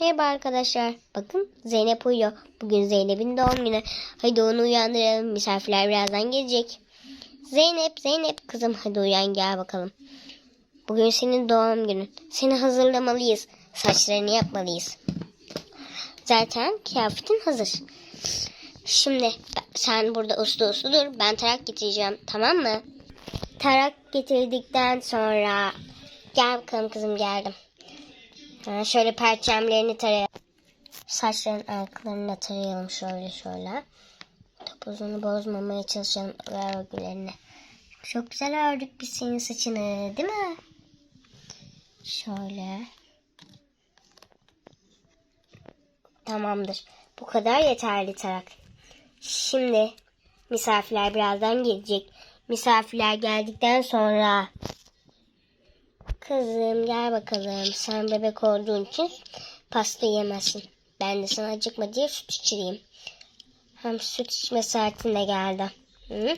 Merhaba arkadaşlar. Bakın Zeynep uyuyor. Bugün Zeynep'in doğum günü. Hadi onu uyandıralım. Misafirler birazdan gelecek. Zeynep, Zeynep kızım hadi uyan gel bakalım. Bugün senin doğum günün. Seni hazırlamalıyız. Saçlarını yapmalıyız. Zaten kıyafetin hazır. Şimdi sen burada uslu uslu dur. Ben tarak getireceğim. Tamam mı? Tarak getirdikten sonra gel bakalım kızım geldim. Ha, şöyle perçemlerini tarayalım. Saçların arkalarını da tarayalım şöyle şöyle. Topuzunu bozmamaya çalışalım örgülerini. Çok güzel ördük biz senin saçını değil mi? Şöyle. Tamamdır. Bu kadar yeterli tarak. Şimdi misafirler birazdan gelecek. Misafirler geldikten sonra Kızım gel bakalım. Sen bebek olduğun için pasta yemezsin. Ben de sana acıkma diye süt içireyim. Hem süt içme saatin de geldi. Hı?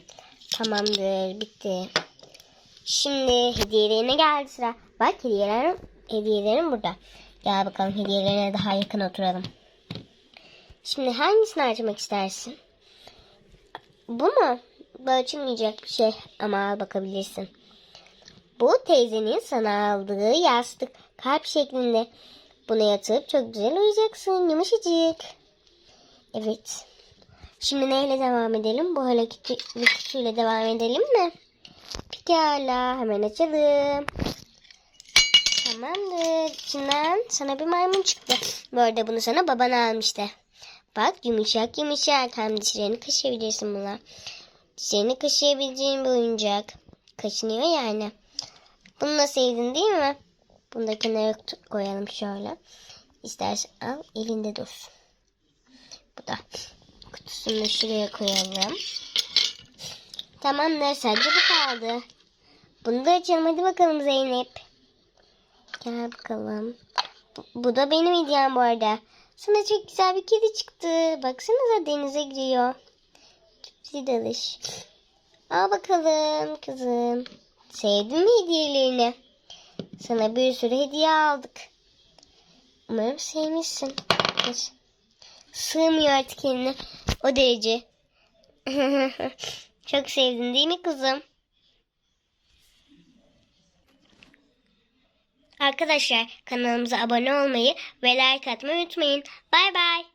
Tamamdır bitti. Şimdi hediyelerine geldi sıra. Bak hediyelerim, hediyelerim burada. Gel bakalım hediyelerine daha yakın oturalım. Şimdi hangisini açmak istersin? Bu mu? Bu açılmayacak bir şey ama al bakabilirsin. Bu teyzenin sana aldığı yastık kalp şeklinde. Buna yatıp çok güzel uyuyacaksın yumuşacık. Evet. Şimdi neyle devam edelim? Bu hareketi kutusuyla devam edelim mi? Pekala hemen açalım. Tamamdır. İçinden sana bir maymun çıktı. Bu arada bunu sana baban almıştı. Bak yumuşak yumuşak hem dişlerini kaşıyabilirsin buna. Dişlerini kaşıyabileceğin bir oyuncak. Kaşınıyor yani. Bunu da sevdin değil mi? Bunu da kenara koyalım şöyle. İstersen al elinde dursun. Bu da kutusunu şuraya koyalım. Tamamdır sadece bu kaldı. Bunu da açalım hadi bakalım Zeynep. Gel bakalım. Bu, bu da benim hediyem bu arada. Sana çok güzel bir kedi çıktı. Baksanıza denize giriyor. Çok dalış. Al bakalım kızım. Sevdin mi hediyelerini? Sana bir sürü hediye aldık. Umarım sevmişsin. Dur. Sığmıyor artık kendine. O derece. Çok sevdin değil mi kızım? Arkadaşlar kanalımıza abone olmayı ve like atmayı unutmayın. Bay bay.